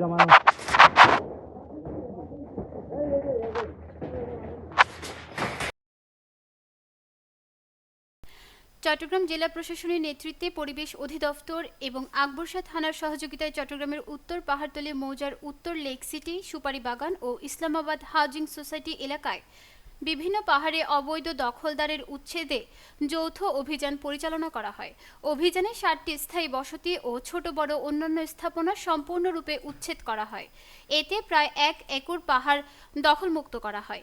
জমানো। চট্টগ্রাম জেলা প্রশাসনের নেতৃত্বে পরিবেশ অধিদপ্তর এবং আকবরশাহ থানার সহযোগিতায় চট্টগ্রামের উত্তর পাহাড়তলী মৌজার উত্তর লেক সিটি সুপারি বাগান ও ইসলামাবাদ হাউজিং সোসাইটি এলাকায় বিভিন্ন পাহাড়ে অবৈধ দখলদারের উচ্ছেদে যৌথ অভিযান পরিচালনা করা হয়। অভিযানে সাতটি স্থায়ী বসতি ও ছোট, বড় অন্যান্য স্থাপনা সম্পূর্ণরূপে উচ্ছেদ করা হয়। এতে প্রায় এক একর পাহাড় দখলমুক্ত করা হয়।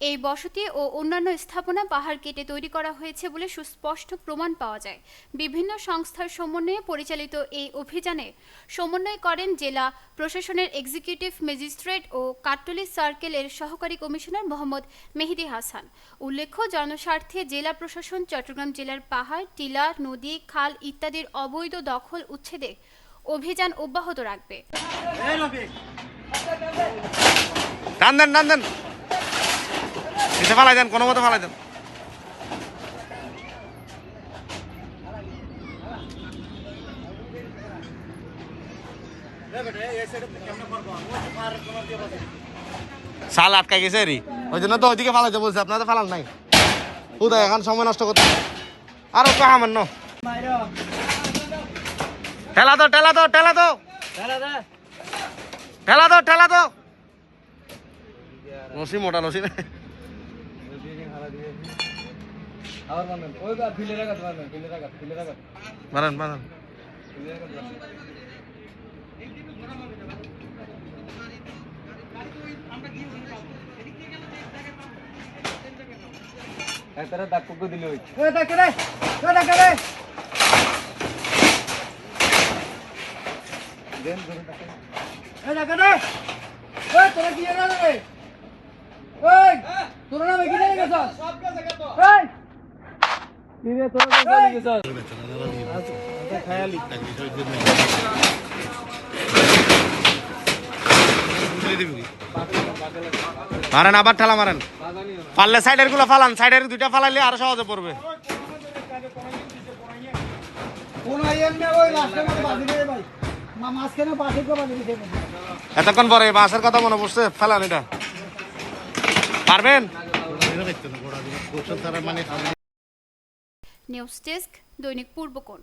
এই বসতি ও অন্যান্য স্থাপনা পাহাড় কেটে তৈরি করা হয়েছে বলে সুস্পষ্ট প্রমাণ পাওয়া যায়। বিভিন্ন সংস্থার সমন্বয়ে পরিচালিত এই অভিযানে সমন্বয় করেন জেলা প্রশাসনের এক্সিকিউটিভ ম্যাজিস্ট্রেট ও কাট্টলি সার্কেলের সহকারী কমিশনার মোহাম্মদ মেহেদি হাসান। উল্লেখ্য, জনস্বার্থে জেলা প্রশাসন চট্টগ্রাম জেলার পাহাড় টিলা নদী, খাল ইত্যাদির অবৈধ দখল উচ্ছেদে অভিযান অব্যাহত রাখবে। দেন ফালাই দেন, কোনো মতো ফালাই দেন। সাল আটকা গেছে রি ওই জন্য তো ওইদিকে ফালাইতে বলছে, আপনারা তো ফালান নাই। কোথায় এখন সময় নষ্ট করতে আরও কাহামান্য ঠেলা তো ঠেলা তো ঠেলা তো ঠেলা তো ঠেলা তো লসি মোটা লসি না আবার ওই মারবেন মারেন মারেন। তারা দাগ পুকু দিলে ওই। ওই দেখে রে? ওই দেখে রে? দেন ধরে ওই রে? ওই তোরা কি এরা রে? ওই! মারেন, আবার ঠেলা মারেন। পারলে সাইডেরগুলো ফালান সাইডের দুইটা ফালাইলে আরও সহজে পড়বে। এতক্ষণ পরে বাসের কথা মনে পড়ছে, ফেলান এটা। পারবেন? নিউজ ডেস্ক দৈনিক পূর্বকোণ